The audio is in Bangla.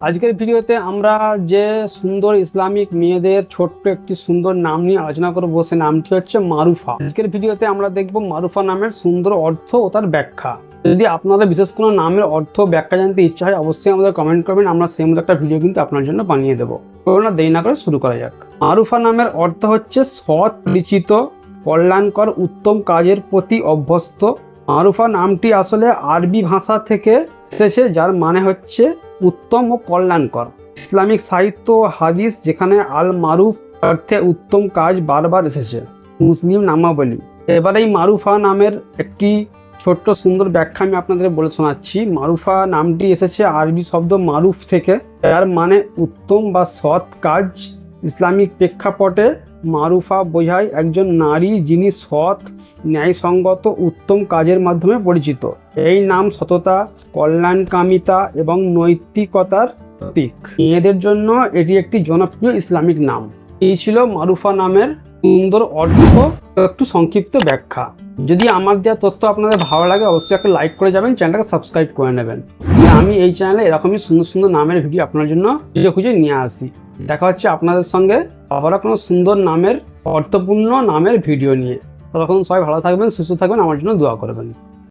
আজকের ভিডিওতে আমরা যে সুন্দর ইসলামিক মেয়েদের ছোট্ট একটি সুন্দর নাম নিয়ে আলোচনা করব, সে নামটি হচ্ছে মারুফা। আজকের ভিডিওতে আমরা দেখব মারুফা নামের সুন্দর অর্থ ও তার ব্যাখ্যা। যদি আপনারা বিশেষ কোনো নামের অর্থ ব্যাখ্যা জানতে ইচ্ছা হয়, অবশ্যই আমাদের কমেন্ট করবেন, আমরা সেই মতো একটা ভিডিও কিন্তু আপনার জন্য বানিয়ে দেবো। করোনা দেরি না করে শুরু করা যাক। মারুফা নামের অর্থ হচ্ছে সৎ, পরিচিত, কল্যাণকর, উত্তম কাজের প্রতি অভ্যস্ত। মারুফা নামটি আসলে আরবি ভাষা থেকে এসেছে, যার মানে হচ্ছে উত্তম ও কল্যাণকর। ইসলামিক সাহিত্য হাদিস যেখানে আল মারুফ অর্থে উত্তম কাজ বারবার এসেছে। মুসলিম নামাবলী। এবার এই মারুফা নামের একটি ছোট্ট সুন্দর ব্যাখ্যা আমি আপনাদের বলে শোনাচ্ছি। মারুফা নামটি এসেছে আরবি শব্দ মারুফ থেকে। যার মানে উত্তম বা সৎ কাজ। ইসলামিক প্রেক্ষাপটে মারুফা বোঝায় একজন নারী যিনি সৎ, ন্যায়সঙ্গত, উত্তম কাজের মাধ্যমে পরিচিত। এই নাম সততা, কল্যাণকামিতা এবং নৈতিকতার প্রতীক। মেয়েদের জন্য এটি একটি জনপ্রিয় ইসলামিক নাম। এই ছিল মারুফা নামের সুন্দর অর্থ একটু সংক্ষিপ্ত ব্যাখ্যা। যদি আমার দেওয়া তথ্য আপনাদের ভালো লাগে, অবশ্যই একটা লাইক করে যাবেন, চ্যানেলটাকে সাবস্ক্রাইব করে নেবেন। আমি এই চ্যানেলে এরকমই সুন্দর সুন্দর নামের ভিডিও আপনার জন্য খুঁজে খুঁজে নিয়ে আসি। দেখা হচ্ছে আপনাদের সঙ্গে। আবারও কোনো সুন্দর নামের অর্থপূর্ণ নামের ভিডিও নিয়ে। তখন সবাই ভালো থাকবেন, সুস্থ থাকবেন, আমার জন্য দোয়া করবেন।